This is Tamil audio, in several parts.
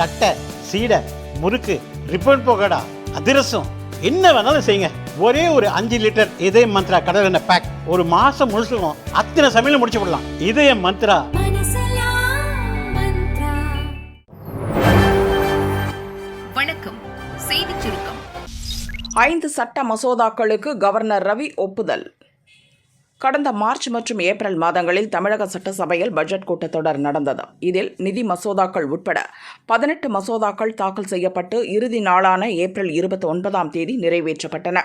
தட்டை சீடை முறுக்கு ரிப்பன் போகடா அதிரசம் என்ன வேணாலும் செய்யுங்க. ஒரே ஒரு அஞ்சு லிட்டர் இதய மந்த்ரா கடல் எண்ணெய் பேக் ஒரு மாசம் முழுசுக்கும் அத்தனை சமையல் முடிச்சு விடலாம் இதய மந்த்ரா. வணக்கம். செய்திச் சுருக்கம் ஐந்து சட்ட மசோதாக்களுக்கு கவர்னர் ரவி ஒப்புதல். கடந்த மார்ச் மற்றும் ஏப்ரல் மாதங்களில் தமிழக சட்டசபையில் பட்ஜெட் கூட்டத்தொடர் நடந்தது. இதில் நிதி மசோதாக்கள் உட்பட பதினெட்டு மசோதாக்கள் தாக்கல் செய்யப்பட்டு இறுதி நாளான ஏப்ரல் இருபத்தி ஒன்பதாம் தேதி நிறைவேற்றப்பட்டன.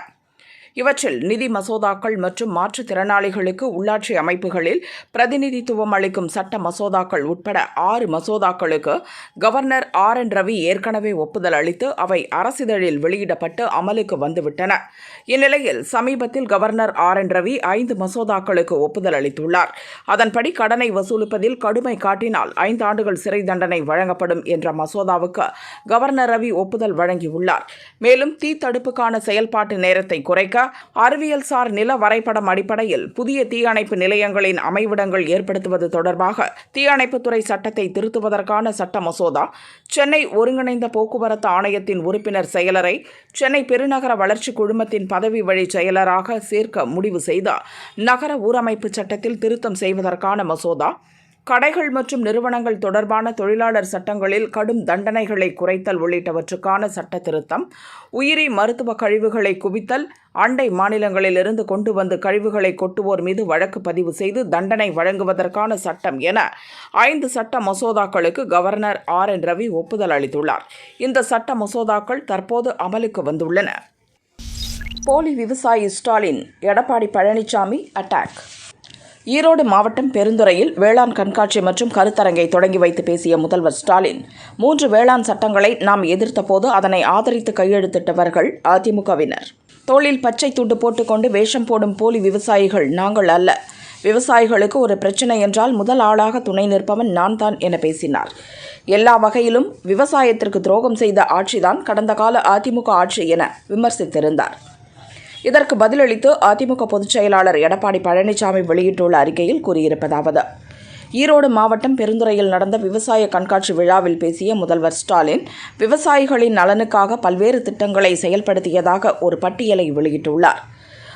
இவற்றில் நிதி மசோதாக்கள் மற்றும் மாற்றுத்திறனாளிகளுக்கு உள்ளாட்சி அமைப்புகளில் பிரதிநிதித்துவம் அளிக்கும் சட்ட மசோதாக்கள் உட்பட ஆறு மசோதாக்களுக்கு கவர்னர் ஆர் என் ரவி ஏற்கனவே ஒப்புதல் அளித்து அவை அரசிதழில் வெளியிடப்பட்டு அமலுக்கு வந்துவிட்டன. இந்நிலையில் சமீபத்தில் கவர்னர் ஆர் என் ரவி ஐந்து மசோதாக்களுக்கு ஒப்புதல் அளித்துள்ளார். அதன்படி கடனை வசூலிப்பதில் கடுமை காட்டினால் ஐந்து ஆண்டுகள் சிறை தண்டனை வழங்கப்படும் என்ற மசோதாவுக்கு கவர்னர் ரவி ஒப்புதல் வழங்கியுள்ளார். மேலும் தீ தடுப்புக்கான செயல்பாட்டு நேரத்தை குறைக்க அறிவியல் சார் நில வரைபடம் அடிப்படையில் புதிய தீயணைப்பு நிலையங்களின் அமைவிடங்கள் ஏற்படுத்துவது தொடர்பாக தீயணைப்புத்துறை சட்டத்தை திருத்துவதற்கான சட்ட மசோதா சென்னை ஒருங்கிணைந்த போக்குவரத்து ஆணையத்தின் உறுப்பினர் செயலரை சென்னை பெருநகர வளர்ச்சி குழுமத்தின் பதவி வழி செயலராக சேர்க்க முடிவு செய்த நகர ஊரமைப்பு சட்டத்தில் திருத்தம் செய்வதற்கான மசோதா கடைகள் மற்றும் நிறுவனங்கள் தொடர்பான தொழிலாளர் சட்டங்களில் கடும் தண்டனைகளை குறைத்தல் உள்ளிட்டவற்றுக்கான சட்ட திருத்தம் உயிரி மருத்துவ கழிவுகளை குவித்தல் அண்டை மாநிலங்களிலிருந்து கொண்டு வந்து கழிவுகளை கொட்டுவோர் மீது வழக்கு பதிவு செய்து தண்டனை வழங்குவதற்கான சட்டம் என ஐந்து சட்ட மசோதாக்களுக்கு கவர்னர் ஆர். என். ரவி ஒப்புதல் அளித்துள்ளார். இந்த சட்ட மசோதாக்கள் தற்போது அமலுக்கு வந்துள்ளன. போலி விவசாயி ஸ்டாலின் எடப்பாடி பழனிசாமி அட்டாக் ஈரோடு மாவட்டம் பெருந்துறையில் வேளாண் கண்காட்சி மற்றும் கருத்தரங்கை தொடங்கி வைத்து பேசிய முதல்வர் ஸ்டாலின் மூன்று வேளாண் சட்டங்களை நாம் எதிர்த்தபோது அதனை ஆதரித்து கையெழுத்திட்டவர்கள் அதிமுகவினர். தோளில் பச்சை துண்டு போட்டுக்கொண்டு வேஷம் போடும் போலி விவசாயிகள் நாங்கள் அல்ல. விவசாயிகளுக்கு ஒரு பிரச்சனை என்றால் முதல் ஆளாக துணை நிற்பவன் நான் தான் என பேசினார். எல்லா வகையிலும் விவசாயத்திற்கு துரோகம் செய்த ஆட்சிதான் கடந்த கால அதிமுக ஆட்சி என விமர்சித்திருந்தார். இதற்கு பதிலளித்து அதிமுக பொதுச் செயலாளர் எடப்பாடி பழனிசாமி வெளியிட்டுள்ள அறிக்கையில் கூறியிருப்பதாவது ஈரோடு மாவட்டம் பெருந்துறையில் நடந்த விவசாய கண்காட்சி விழாவில் பேசிய முதல்வர் ஸ்டாலின் விவசாயிகளின் நலனுக்காக பல்வேறு திட்டங்களை செயல்படுத்தியதாக ஒரு பட்டியலை வெளியிட்டுள்ளார்.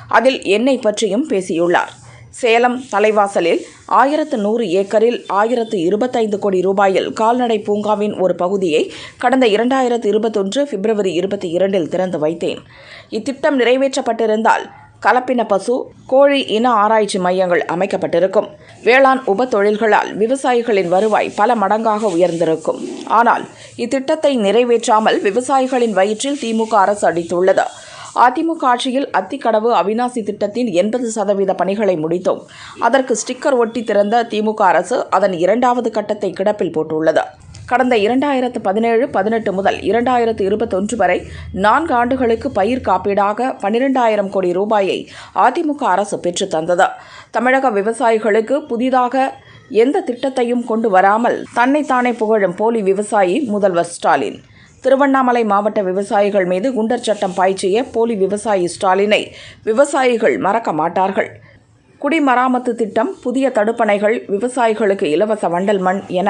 அதில் என்னை பற்றியும் பேசியுள்ளார். சேலம் தலைவாசலில் ஆயிரத்து நூறு ஏக்கரில் ஆயிரத்து இருபத்தைந்து கோடி ரூபாயில் கால்நடை பூங்காவின் ஒரு பகுதியை கடந்த இரண்டாயிரத்து இருபத்தொன்று பிப்ரவரி இருபத்தி இரண்டில் திறந்து வைத்தேன். இத்திட்டம் நிறைவேற்றப்பட்டிருந்தால் கலப்பின பசு கோழி இன ஆராய்ச்சி மையங்கள் அமைக்கப்பட்டிருக்கும். வேளாண் உப தொழில்களால் விவசாயிகளின் வருவாய் பல மடங்காக உயர்ந்திருக்கும். ஆனால் இத்திட்டத்தை நிறைவேற்றாமல் விவசாயிகளின் வயிற்றில் திமுக அரசு அடித்துள்ளது. அதிமுக ஆட்சியில் அத்திக்கடவு அவினாசி திட்டத்தின் எண்பது சதவீத பணிகளை முடித்தோம். அதற்கு ஸ்டிக்கர் ஒட்டி திறந்த திமுக அரசு அதன் இரண்டாவது கட்டத்தை கிடப்பில் போட்டுள்ளது. கடந்த இரண்டாயிரத்து பதினேழு பதினெட்டு முதல் இரண்டாயிரத்து இருபத்தொன்று வரை நான்கு ஆண்டுகளுக்கு பயிர் காப்பீடாக பன்னிரெண்டாயிரம் கோடி ரூபாயை அதிமுக அரசு பெற்று தந்தது. தமிழக விவசாயிகளுக்கு புதிதாக எந்த திட்டத்தையும் கொண்டு வராமல் தன்னைத்தானே புகழும் போலி விவசாயி முதல்வர் ஸ்டாலின். திருவண்ணாமலை மாவட்ட விவசாயிகள் மீது குண்டர் சட்டம் பாய்ச்சிய போலி விவசாயி ஸ்டாலினை விவசாயிகள் மறக்க மாட்டார்கள். குடிமராமத்து திட்டம் புதிய தடுப்பணைகள் விவசாயிகளுக்கு இலவச வண்டல் மண் என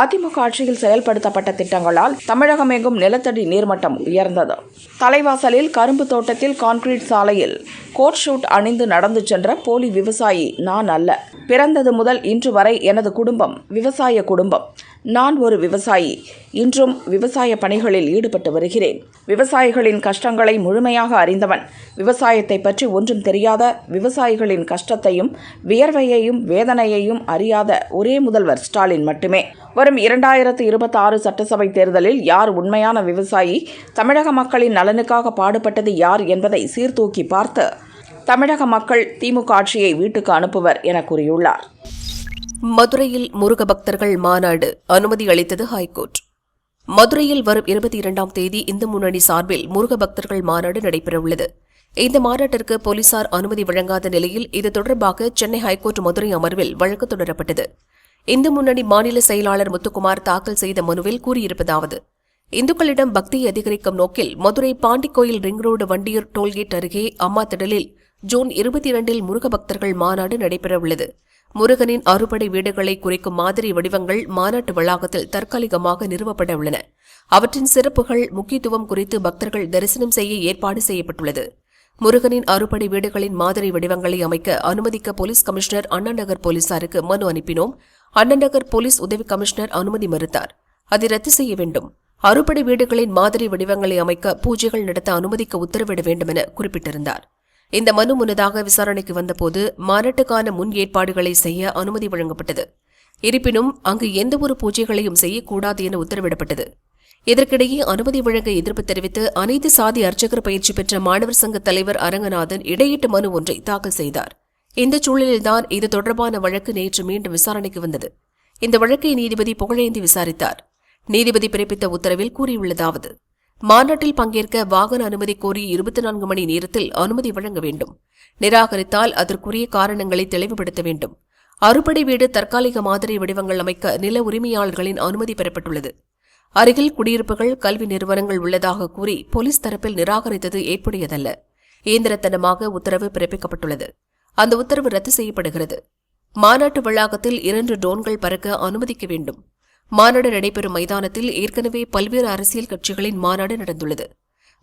அதிமுக ஆட்சியில் செயல்படுத்தப்பட்ட திட்டங்களால் தமிழகமெங்கும் நிலத்தடி நீர்மட்டம் உயர்ந்தது. தலைவாசலில் கரும்பு தோட்டத்தில் கான்கிரீட் சாலையில் கோட் ஷூட் அணிந்து நடந்து சென்ற போலி விவசாயி நான் அல்ல. பிறந்தது முதல் இன்று வரை எனது குடும்பம் விவசாய குடும்பம். நான் ஒரு விவசாயி. இன்றும் விவசாய பணிகளில் ஈடுபட்டு வருகிறேன். விவசாயிகளின் கஷ்டங்களை முழுமையாக அறிந்தவன். விவசாயத்தை பற்றி ஒன்றும் தெரியாத விவசாயிகளின் கஷ்டத்தையும் வியர்வையையும் வேதனையையும் அறியாத ஒரே முதல்வர் ஸ்டாலின் மட்டுமே. வரும் இரண்டாயிரத்து இருபத்தி ஆறு சட்டசபை தேர்தலில் யார் உண்மையான விவசாயி? தமிழக மக்களின் நலனுக்காக பாடுபட்டது யார் என்பதை சீர்தூக்கி பார்த்து தமிழக மக்கள் திமுக ஆட்சியை வீட்டுக்கு அனுப்புவர் என கூறியுள்ளார். மதுரையில் முருக பக்தர்கள் மாநாடு அனுமதி அளித்தது ஹைகோர்ட். மதுரையில் வரும் இருபத்தி இரண்டாம் தேதி இந்து முன்னணி சார்பில் முருக பக்தர்கள் மாநாடு நடைபெறவுள்ளது. இந்த மாநாட்டிற்கு போலீசார் அனுமதி வழங்காத நிலையில் இது தொடர்பாக சென்னை ஹைகோர்ட் மதுரை அமர்வில் வழக்கு தொடரப்பட்டது. இந்து முன்னணி மாநில செயலாளர் முத்துக்குமார் தாக்கல் செய்த மனுவில் கூறியிருப்பதாவது இந்துக்களிடம் பக்தியை அதிகரிக்கும் நோக்கில் Madurai Pandikovil ring road Vandiyur tollgate அருகே அம்மா திடலில் ஜூன் இருபத்தி இரண்டில் முருக பக்தர்கள் மாநாடு நடைபெறவுள்ளது. முருகனின் அறுபடை வீடுகளை குறிக்கும் மாதிரி வடிவங்கள் மாநாட்டு வளாகத்தில் தற்காலிகமாக நிறுவப்பட உள்ளன. அவற்றின் சிறப்புகள் முக்கியத்துவம் குறித்து பக்தர்கள் தரிசனம் செய்ய ஏற்பாடு செய்யப்பட்டுள்ளது. முருகனின் அறுபடை வீடுகளின் மாதிரி வடிவங்களை அமைக்க அனுமதிக்க போலீஸ் கமிஷனர் அண்ணாநகர் போலீசாருக்கு மனு அனுப்பினோம். அண்ணாநகர் போலீஸ் உதவி கமிஷனர் அனுமதி மறுத்தார். அதை ரத்து செய்ய வேண்டும். அறுபடை வீடுகளின் மாதிரி வடிவங்களை அமைக்க பூஜைகள் நடத்த அனுமதிக்க உத்தரவிட வேண்டும் என குறிப்பிட்டிருந்தார். இந்த மனு முன்னதாக விசாரணைக்கு வந்தபோது மாநாட்டுக்கான முன் ஏற்பாடுகளை செய்ய அனுமதி வழங்கப்பட்டது. இருப்பினும் அங்கு எந்தவொரு பூஜைகளையும் செய்யக்கூடாது என உத்தரவிடப்பட்டது. இதற்கிடையே அனுமதி வழங்க எதிர்ப்பு தெரிவித்து அனைத்து சாதி அர்ச்சகர் பயிற்சி பெற்ற மாணவர் சங்க தலைவர் அரங்கநாதன் இடையீட்டு மனு ஒன்றை தாக்கல் செய்தார். இந்த சூழலில்தான் இது தொடர்பான வழக்கு நேற்று மீண்டும் விசாரணைக்கு வந்தது. இந்த வழக்கை நீதிபதி புகழேந்தி விசாரித்தார். நீதிபதி பிறப்பித்த உத்தரவில் கூறியுள்ளதாவது மாநாட்டில் பங்கேற்க வாகன அனுமதி கோரி இருபத்தி நான்கு மணி நேரத்தில் அனுமதி வழங்க வேண்டும். நிராகரித்தால் அதற்குரிய காரணங்களை தெளிவுபடுத்த வேண்டும். அறுபடை வீடு தற்காலிக மாதிரி வடிவங்கள் அமைக்க நில உரிமையாளர்களின் அனுமதி பெறப்பட்டுள்ளது. அருகில் குடியிருப்புகள் கல்வி நிறுவனங்கள் உள்ளதாக கூறி போலீஸ் தரப்பில் நிராகரித்தது ஏற்புடையதல்ல. இயந்திரத்தனமாக உத்தரவு பிறப்பிக்கப்பட்டுள்ளது. அந்த உத்தரவு ரத்து செய்யப்படுகிறது. மாநாட்டு வளாகத்தில் இரண்டு ட்ரோன்கள் பறக்க அனுமதிக்க வேண்டும். மாநாடு நடைபெறும் மைதானத்தில் ஏற்கனவே பல்வேறு அரசியல் கட்சிகளின் மாநாடு நடந்துள்ளது.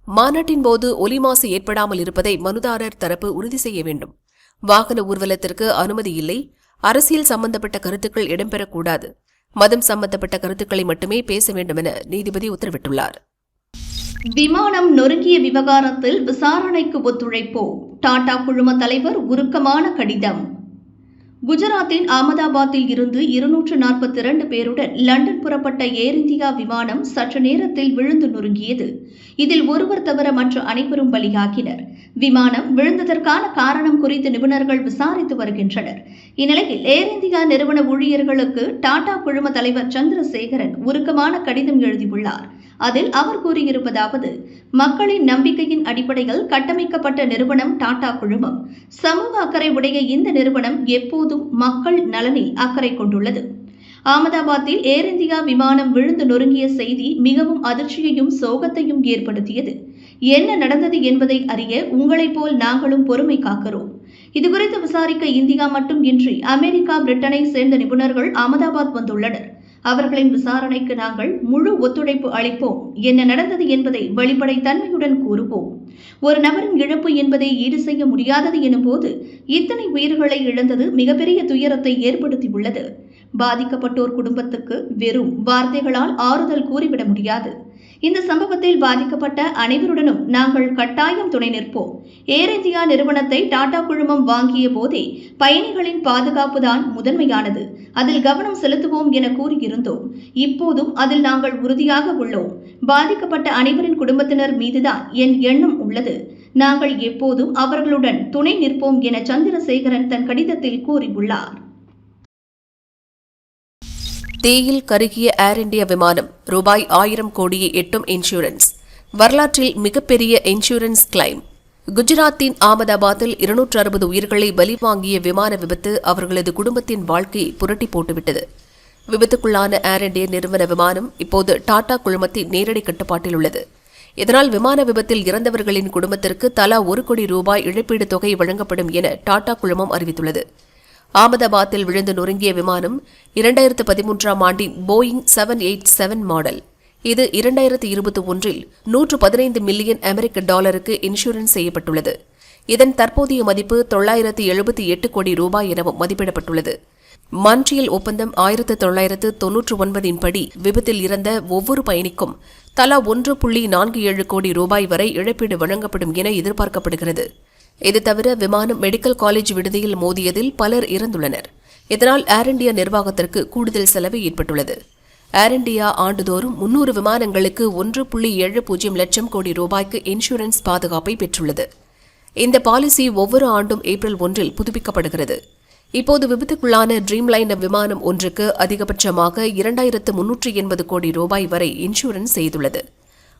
மாநாட்டின் போது ஒலி மாசு ஏற்படாமல் இருப்பதை மனுதாரர் தரப்பு உறுதி செய்ய வேண்டும். வாகன ஊர்வலத்திற்கு அனுமதி இல்லை. அரசியல் சம்பந்தப்பட்ட கருத்துக்கள் இடம்பெறக்கூடாது. மதம் சம்பந்தப்பட்ட கருத்துக்களை மட்டுமே பேச வேண்டும் என நீதிபதி உத்தரவிட்டுள்ளார். விமானம் நொறுங்கிய விவகாரத்தில் விசாரணைக்கு ஒத்துழைப்போம். டாடா குழும தலைவர் உருக்கமான கடிதம். குஜராத்தின் அகமதாபாத்தில் இருந்து இருநூற்று நாற்பத்தி இரண்டு பேருடன் லண்டன் புறப்பட்ட ஏர் இந்தியா விமானம் சற்று நேரத்தில் விழுந்து நொறுங்கியது. இதில் ஒருவர் தவிர மற்ற அனைவரும் பலியாகினர். விமானம் விழுந்ததற்கான காரணம் குறித்து நிபுணர்கள் விசாரித்து வருகின்றனர். இந்நிலையில் ஏர் இந்தியா நிறுவன ஊழியர்களுக்கு டாடா குழும தலைவர் சந்திரசேகரன் உருக்கமான கடிதம் எழுதியுள்ளார். அதில் அவர் கூறியிருப்பதாவது மக்களின் நம்பிக்கையின் அடிப்படையில் கட்டமைக்கப்பட்ட நிறுவனம் டாடா குழுமம். சமூக அக்கறை உடைய இந்த நிறுவனம் எப்போதும் மக்கள் நலனில் அக்கறை கொண்டுள்ளது. அகமதாபாத்தில் ஏர் இந்தியா விமானம் விழுந்து நொறுங்கிய செய்தி மிகவும் அதிர்ச்சியையும் சோகத்தையும் ஏற்படுத்தியது. என்ன நடந்தது என்பதை அறிய உங்களைப் போல் நாங்களும் பொறுமை காக்கிறோம். இதுகுறித்து விசாரிக்க இந்தியா மட்டும் இன்றி அமெரிக்கா பிரிட்டனை சேர்ந்த நிபுணர்கள் அகமதாபாத் வந்துள்ளனர். அவர்களின் விசாரணைக்கு நாங்கள் முழு ஒத்துழைப்பு அளிப்போம். என்ன நடந்தது என்பதை வெளிப்படைத்தன்மையுடன் கூறுவோம். ஒரு நபரின் இழப்பு என்பதை ஈடு செய்ய முடியாதது எனும்போது இத்தனை உயிர்களை இழந்தது மிகப்பெரிய துயரத்தை ஏற்படுத்தியுள்ளது. பாதிக்கப்பட்டோர் குடும்பத்துக்கு வெறும் வார்த்தைகளால் ஆறுதல் கூறிவிட முடியாது. இந்த சம்பவத்தில் பாதிக்கப்பட்ட அனைவருடனும் நாங்கள் கட்டாயம் துணை நிற்போம். ஏர் இந்தியா நிறுவனத்தை டாடா குழுமம் வாங்கிய போதே பயணிகளின் பாதுகாப்பு தான் முதன்மையானது. அதில் கவனம் செலுத்துவோம் என கூறியிருந்தோம். இப்போதும் அதில் நாங்கள் உறுதியாக உள்ளோம். பாதிக்கப்பட்ட அனைவரின் குடும்பத்தினர் மீதுதான் என் எண்ணம் உள்ளது. நாங்கள் எப்போதும் அவர்களுடன் துணை நிற்போம் என சந்திரசேகரன் தன் கடிதத்தில் கூறியுள்ளார். தீயில் கருகிய ஏர் இந்தியா விமானம் ரூபாய் ஆயிரம் கோடியை எட்டும் இன்சூரன்ஸ். வரலாற்றில் மிகப்பெரிய இன்சூரன்ஸ் கிளைம். குஜராத்தின் அகமதாபாத்தில் இருநூற்று அறுபது உயிர்களை பலி வாங்கிய விமான விபத்து அவர்களது குடும்பத்தின் வாழ்க்கையை புரட்டி போட்டுவிட்டது. விபத்துக்குள்ளான ஏர் இண்டியா நிறுவன விமானம் இப்போது டாடா குழுமத்தின் நேரடி கட்டுப்பாட்டில் உள்ளது. இதனால் விமான விபத்தில் இறந்தவர்களின் குடும்பத்திற்கு தலா ஒரு கோடி ரூபாய் இழப்பீடு தொகை வழங்கப்படும் என டாடா குழுமம் அறிவித்துள்ளது. ஆமதாபாத்தில் விழுந்து நொறுங்கிய விமானம் இரண்டாயிரத்து பதிமூன்றாம் ஆண்டின் Boeing seven eight seven model. இது இரண்டாயிரத்து இருபத்தி ஒன்றில் நூற்று பதினைந்து மில்லியன் அமெரிக்க டாலருக்கு இன்சூரன்ஸ் செய்யப்பட்டுள்ளது. இதன் தற்போதைய மதிப்பு தொள்ளாயிரத்து எழுபத்தி எட்டு கோடி ரூபாய் எனவும் மதிப்பிடப்பட்டுள்ளது. மான்ட்ரியல் ஒப்பந்தம் ஆயிரத்து தொள்ளாயிரத்து தொன்னூற்று ஒன்பதின் படி விபத்தில் இறந்த ஒவ்வொரு பயணிக்கும் தலா ஒன்று புள்ளி நான்கு ஏழு கோடி ரூபாய் வரை இழப்பீடு வழங்கப்படும் என எதிர்பார்க்கப்படுகிறது. இது தவிர விமானம் மெடிக்கல் காலேஜ் விடுதியில் மோதியதில் பலர் இறந்துள்ளனர். இதனால் ஏர் இண்டியா நிர்வாகத்திற்கு கூடுதல் செலவு ஏற்பட்டுள்ளது. ஏர் இண்டியா ஆண்டுதோறும் முன்னூறு விமானங்களுக்கு ஒன்று புள்ளி ஏழு பூஜ்ஜியம் லட்சம் கோடி ரூபாய்க்கு இன்சூரன்ஸ் பாதுகாப்பை பெற்றுள்ளது. இந்த பாலிசி ஒவ்வொரு ஆண்டும் ஏப்ரல் ஒன்றில் புதுப்பிக்கப்படுகிறது. இப்போது விபத்துக்குள்ளான ட்ரீம் லைனர் விமானம் ஒன்றுக்கு அதிகபட்சமாக இரண்டாயிரத்து முன்னூற்றி எண்பது கோடி ரூபாய் வரை இன்சூரன்ஸ் செய்துள்ளது.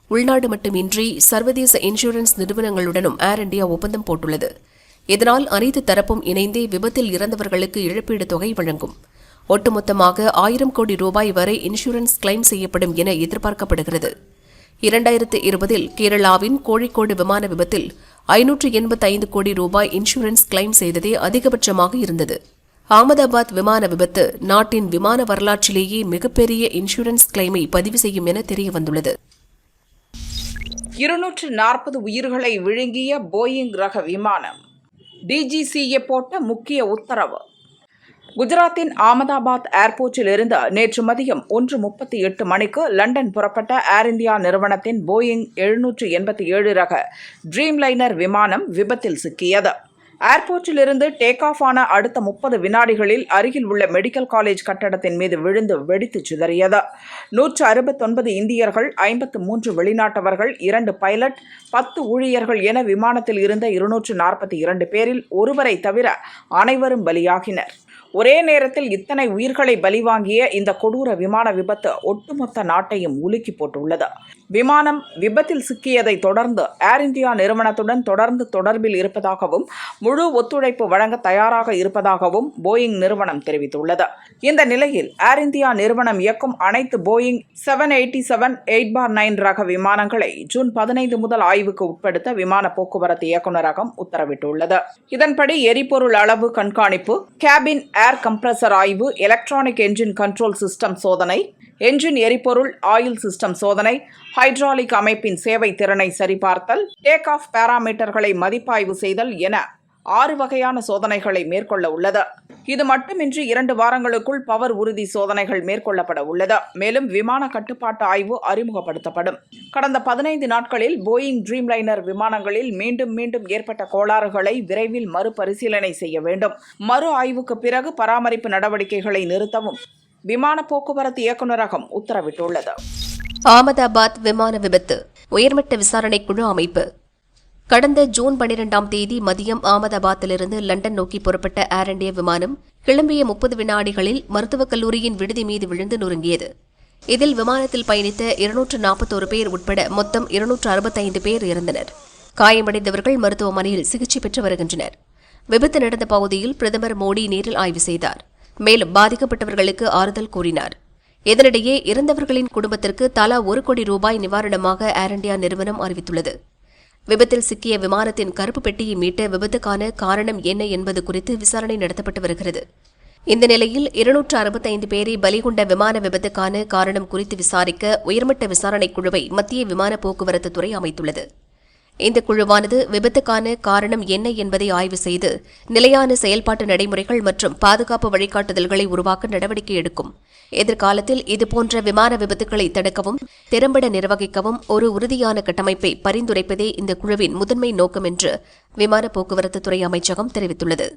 உள்நாடு மட்டுமின்றி சர்வதேச இன்சூரன்ஸ் நிறுவனங்களுடனும் ஏர் இண்டியா ஒப்பந்தம் போட்டுள்ளது. இதனால் அனைத்து தரப்பும் இணைந்தே விபத்தில் இறந்தவர்களுக்கு இழப்பீடு தொகை வழங்கும். ஒட்டுமொத்தமாக ஆயிரம் கோடி ரூபாய் வரை இன்சூரன்ஸ் கிளைம் செய்யப்படும் என எதிர்பார்க்கப்படுகிறது. இரண்டாயிரத்து இருபதில் கேரளாவின் கோழிக்கோடு விமான விபத்தில் ஐநூற்று எண்பத்தைந்து கோடி ரூபாய் இன்சூரன்ஸ் கிளைம் செய்ததே அதிகபட்சமாக இருந்தது. அகமதாபாத் விமான விபத்து நாட்டின் விமான வரலாற்றிலேயே மிகப்பெரிய இன்சூரன்ஸ் கிளைமை பதிவு செய்யும் என தெரியவந்துள்ளது. இருநூற்று நாற்பது உயிர்களை விழுங்கிய போயிங் ரக விமானம். டிஜிசிஏ போட்ட முக்கிய உத்தரவு. குஜராத்தின் அகமதாபாத் ஏர்போர்ட்டில் இருந்து நேற்று மதியம் ஒன்று முப்பத்தி எட்டு மணிக்கு லண்டன் புறப்பட்ட ஏர் இந்தியா நிறுவனத்தின் போயிங் எழுநூற்று எண்பத்தி ஏழு ரக ட்ரீம் லைனர் விமானம் விபத்தில் சிக்கியது. ஏர்போர்ட்டில் இருந்து டேக் ஆஃப் ஆன அடுத்த முப்பது வினாடிகளில் அருகில் உள்ள மெடிக்கல் காலேஜ் கட்டடத்தின் மீது விழுந்து வெடித்து சிதறியது. நூற்று அறுபத்தொன்பது இந்தியர்கள் ஐம்பத்து மூன்று வெளிநாட்டவர்கள் இரண்டு பைலட் பத்து ஊழியர்கள் என விமானத்தில் இருந்த இருநூற்று நாற்பத்தி இரண்டு பேரில் ஒருவரை தவிர அனைவரும் பலியாகினர். ஒரே நேரத்தில் இத்தனை உயிர்களை பலிவாங்கிய இந்த கொடூர விமான விபத்து ஒட்டுமொத்த நாட்டையும் உலுக்கி போட்டுள்ளது. விமானம் விபத்தில் சிக்கியதை தொடர்ந்து ஏர் இந்தியா நிறுவனத்துடன் தொடர்ந்து தொடர்பில் இருப்பதாகவும் முழு ஒத்துழைப்பு வழங்க தயாராக இருப்பதாகவும் போயிங் நிறுவனம் தெரிவித்துள்ளது. இந்த நிலையில் ஏர் இந்தியா நிறுவனம் இயக்கும் அனைத்து Boeing seven eighty seven eight bar nine ரக விமானங்களை ஜூன் பதினைந்து முதல் ஆய்வுக்கு உட்படுத்த விமான போக்குவரத்து இயக்குநரகம் உத்தரவிட்டுள்ளது. இதன்படி எரிபொருள் அளவு கண்காணிப்பு கேபின் ஏர் கம்ப்ரஸர் ஆய்வு எலக்ட்ரானிக் என்ஜின் கண்ட்ரோல் சிஸ்டம் சோதனை என்ஜின் எரிபொருள் ஆயில் சிஸ்டம் சோதனை ஹைட்ராலிக் அமைப்பின் சேவை திறனை சரிபார்த்தல் டேக் ஆஃப் பாராமீட்டர்களை மதிப்பாய்வு செய்தல் என ஆறு வகையான சோதனைகளை மேற்கொள்ள உள்ளது. இது மட்டுமின்றி இரண்டு வாரங்களுக்குள் பவர் உறுதி சோதனைகள் மேற்கொள்ளப்பட உள்ளது. மேலும் விமான கட்டுப்பாட்டு ஆய்வு அறிமுகப்படுத்தப்படும். கடந்த பதினைந்து நாட்களில் போயிங் ட்ரீம் லைனர் விமானங்களில் மீண்டும் மீண்டும் ஏற்பட்ட கோளாறுகளை விரைவில் மறுபரிசீலனை செய்ய வேண்டும். மறு ஆய்வுக்கு பிறகு பராமரிப்பு நடவடிக்கைகளை நிறுத்தவும் விமான போக்குவரத்து இயக்குநரகம் உத்தரவிட்டுள்ளது. அகமதாபாத் விமான விபத்து உயர்மட்ட விசாரணை குழு அமைப்பு கடந்த ஜூன் பனிரெண்டாம் தேதி மதியம் அகமதாபாத்திலிருந்து லண்டன் நோக்கி புறப்பட்ட ஏர் இண்டியா விமானம் கிளம்பிய முப்பது வினாடிகளில் மருத்துவக் கல்லூரியின் விடுதி மீது விழுந்து நொறுங்கியது. இதில் விமானத்தில் பயணித்த இருநூற்று நாற்பத்தோரு பேர் உட்பட மொத்தம் இருநூற்று அறுபத்தைந்து பேர் இறந்தனர். காயமடைந்தவர்கள் மருத்துவமனையில் சிகிச்சை பெற்று வருகின்றனர். விபத்து நடந்த பகுதியில் பிரதமர் மோடி நேரில் ஆய்வு செய்தார். மேலும் பாதிக்கப்பட்டவர்களுக்கு ஆறுதல் கூறினார். இதனிடையே இறந்தவர்களின் குடும்பத்திற்கு தலா ஒரு கோடி ரூபாய் நிவாரணமாக ஏர் இண்டியா நிறுவனம் அறிவித்துள்ளது. விபத்தில் சிக்கிய விமானத்தின் கருப்பு பெட்டியை மீட்ட விபத்துக்கான காரணம் என்ன என்பது குறித்து விசாரணை நடத்தப்பட்டு வருகிறது. இந்த நிலையில் இருநூற்று அறுபத்தைந்து பேரை பலிகொண்ட விமான விபத்துக்கான காரணம் குறித்து விசாரிக்க உயர்மட்ட விசாரணைக் குழுவை மத்திய விமான போக்குவரத்து துறை அமைத்துள்ளது. இந்த குழுவானது விபத்துக்கான காரணம் என்ன என்பதை ஆய்வு செய்து நிலையான செயல்பாட்டு நடைமுறைகள் மற்றும் பாதுகாப்பு வழிகாட்டுதல்களை உருவாக்க நடவடிக்கை எடுக்கும். எதிர்காலத்தில் இதுபோன்ற விமான விபத்துக்களை தடுக்கவும் திறம்பட நிர்வகிக்கவும் ஒரு உறுதியான கட்டமைப்பை பரிந்துரைப்பதே இந்த குழுவின் முதன்மை நோக்கம் என்று விமான போக்குவரத்து துறை அமைச்சகம் தெரிவித்துள்ளது.